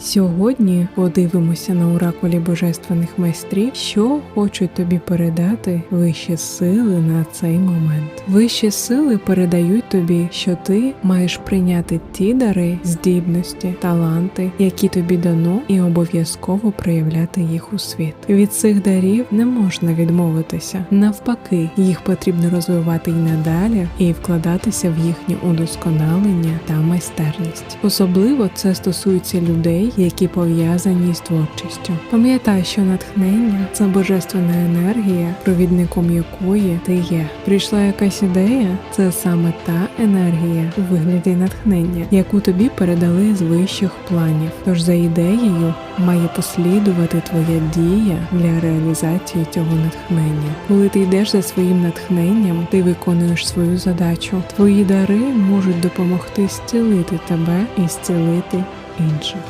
Сьогодні подивимося на оракулі божественних майстрів, що хочуть тобі передати вищі сили на цей момент. Вищі сили передають тобі, що ти маєш прийняти ті дари, здібності, таланти, які тобі дано, і обов'язково проявляти їх у світ. Від цих дарів не можна відмовитися. Навпаки, їх потрібно розвивати й надалі і вкладатися в їхнє удосконалення та майстерність. Особливо це стосується людей, які пов'язані з творчістю. Пам'ятай, що натхнення це божественна енергія, провідником якої ти є. Прийшла якась ідея, це саме та енергія у вигляді натхнення, яку тобі передали з вищих планів. Тож за ідеєю має послідувати твоя дія для реалізації цього натхнення. Коли ти йдеш за своїм натхненням, ти виконуєш свою задачу. Твої дари можуть допомогти зцілити тебе і зцілити інших.